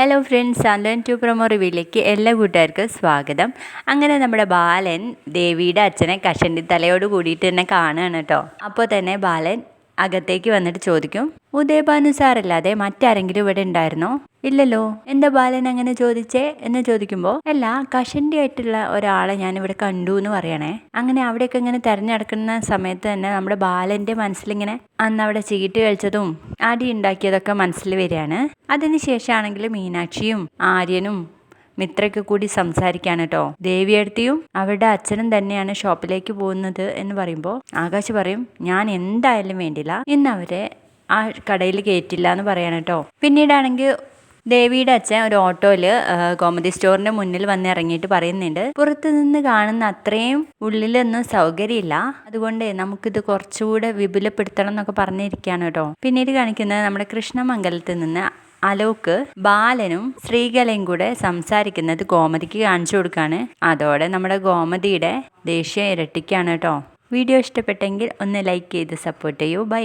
Hello friends Santhwan two promo റിവ്യൂയിലേക്ക് എല്ലാ കൂട്ടുകാർക്കും സ്വാഗതം. അങ്ങനെ നമ്മുടെ ബാലൻ ദേവിയുടെ അച്ഛനെ കഷണ്ടി തലയോട് കൂടിയിട്ട് തന്നെ കാണുകയാണ് കേട്ടോ. അപ്പോൾ തന്നെ ബാലൻ അകത്തേക്ക് വന്നിട്ട് ചോദിക്കും ഉദയഭാനു സാറല്ലാതെ മറ്റാരെങ്കിലും ഇവിടെ ഉണ്ടായിരുന്നോ? ഇല്ലല്ലോ. എന്താ ബാലൻ അങ്ങനെ ചോദിച്ചേ? എന്ന് ചോദിക്കുമ്പോൾ അല്ല കഷണ്ടി ആയിട്ടുള്ള ഒരാളെ ഞാൻ ഇവിടെ കണ്ടു എന്ന് പറയണേ. അങ്ങനെ അവിടെയൊക്കെ ഇങ്ങനെ തെരഞ്ഞെടുക്കുന്ന സമയത്ത് തന്നെ നമ്മുടെ ബാലന്റെ മനസ്സിലിങ്ങനെ അന്ന് അവിടെ ചീട്ട് കഴിച്ചതും അടി ഉണ്ടാക്കിയതൊക്കെ മനസ്സിൽ വരികയാണ്. അതിനുശേഷമാണെങ്കിൽ മീനാക്ഷിയും ആര്യനും മിത്രയ്ക്ക് കൂടി സംസാരിക്കാണ് കേട്ടോ ദേവിയടുത്തിയും അവരുടെ അച്ഛനും തന്നെയാണ് ഷോപ്പിലേക്ക് പോകുന്നത് എന്ന് പറയുമ്പോൾ ആകാശ് പറയും ഞാൻ എന്തായാലും വേണ്ടില്ല. ഇന്ന് അവരെ ആ കടയിൽ കയറ്റില്ല എന്ന് പറയാണ് കേട്ടോ പിന്നീടാണെങ്കിൽ ദേവിയുടെ അച്ഛൻ ഒരു ഓട്ടോയിൽ ഗോമതി സ്റ്റോറിന്റെ മുന്നിൽ വന്ന് ഇറങ്ങിയിട്ട് പറയുന്നുണ്ട് പുറത്തു നിന്ന് കാണുന്ന അത്രയും ഉള്ളിലൊന്നും സൗകര്യമില്ല. അതുകൊണ്ട് നമുക്കിത് കുറച്ചുകൂടെ വിപുലപ്പെടുത്തണം എന്നൊക്കെ പറഞ്ഞിരിക്കുകയാണ് കേട്ടോ പിന്നീട് കാണിക്കുന്നത് നമ്മുടെ കൃഷ്ണമംഗലത്തിൽ നിന്ന് അലോക്ക് ബാലനും ശ്രീകലയും കൂടെ സംസാരിക്കുന്നത് ഗോമതിക്ക് കാണിച്ചു കൊടുക്കാണ്. അതോടെ നമ്മുടെ ഗോമതിയുടെ ദേഷ്യം ഇരട്ടിക്കാണ് കേട്ടോ. വീഡിയോ ഇഷ്ടപ്പെട്ടെങ്കിൽ ഒന്ന് ലൈക്ക് ചെയ്ത് സപ്പോർട്ട് ചെയ്യൂ. ബൈ